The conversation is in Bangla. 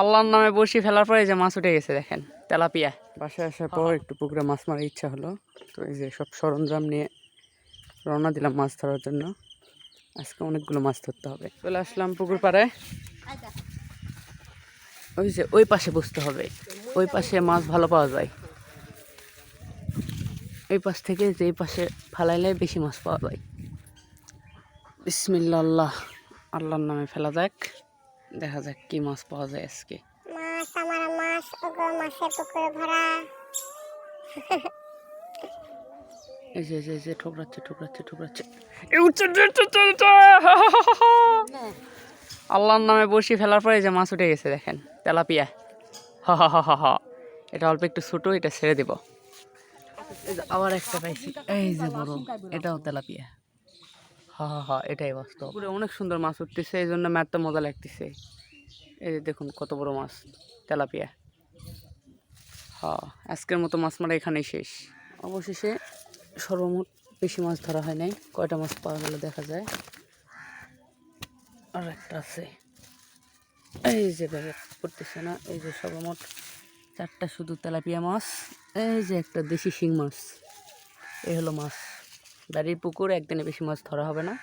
আল্লাহর নামে বসি ফেলার পরে যে মাছ উঠে গেছে দেখেন তেলাপিয়া। বাসায় আসার পর একটু পুকুরে মাছ মারার ইচ্ছা হলো। তো এই যে সব সরঞ্জাম নিয়ে রওনা দিলাম মাছ ধরার জন্য। আজকে অনেকগুলো মাছ ধরতে হবে। চলে আসলাম পুকুর পাড়ে। ওই যে ওই পাশে বসতে হবে। ওই পাশে মাছ ভালো পাওয়া যায়। এই পাশ থেকে যে পাশে ফালাইলে বেশি মাছ পাওয়া যায়। বিসমিল্লা আল্লাহ আল্লাহর নামে ফেলা যাক দেখা যাক কি মাছ পাওয়া যায় আজকে। মাছ আমার মাছ ওগো মাছের পুকুরে ভরা। এই যে এই যে, যে ঠোকরাচ্ছে ঠোকরাচ্ছে ঠোকরাচ্ছে। এই উঠছে, উঠছে, উঠছে, উঠছে, উঠছে। আল্লাহর নামে বসি ফেলার পরে এই যে মাছ উঠে গেছে দেখেন তেলাপিয়া। হ হ হ হ হ। এটা অল্প একটু ছোটো এটা ছেড়ে দিব। এই যে আবার একটা পাইছি। এই যে বড় এটাও তেলাপিয়া। হা হা হা, এটাই বাস্তব। পুরো অনেক সুন্দর মাছ উঠতেছে এই জন্য মারতে মজা লাগতেছে। এই দেখুন, কত বড় মাছ, তেলাপিয়া। হ্যাঁ আজকের মতো মাছ মারা এখানেই শেষ। অবশেষে সর্বমোট বেশি মাছ ধরা হয় নাই, কয়টা মাছ পাওয়া গেল দেখা যায়। আর একটা আছে। এই যে ব্যাগে পড়তেছে না, এই যে সর্বমোট চারটা শুধু তেলাপিয়া মাছ, এই যে একটা দেশি শিং মাছ এই হলো মাছ। বাড়ির পুকুর একদিনে বেশি মাছ ধরা হবে না।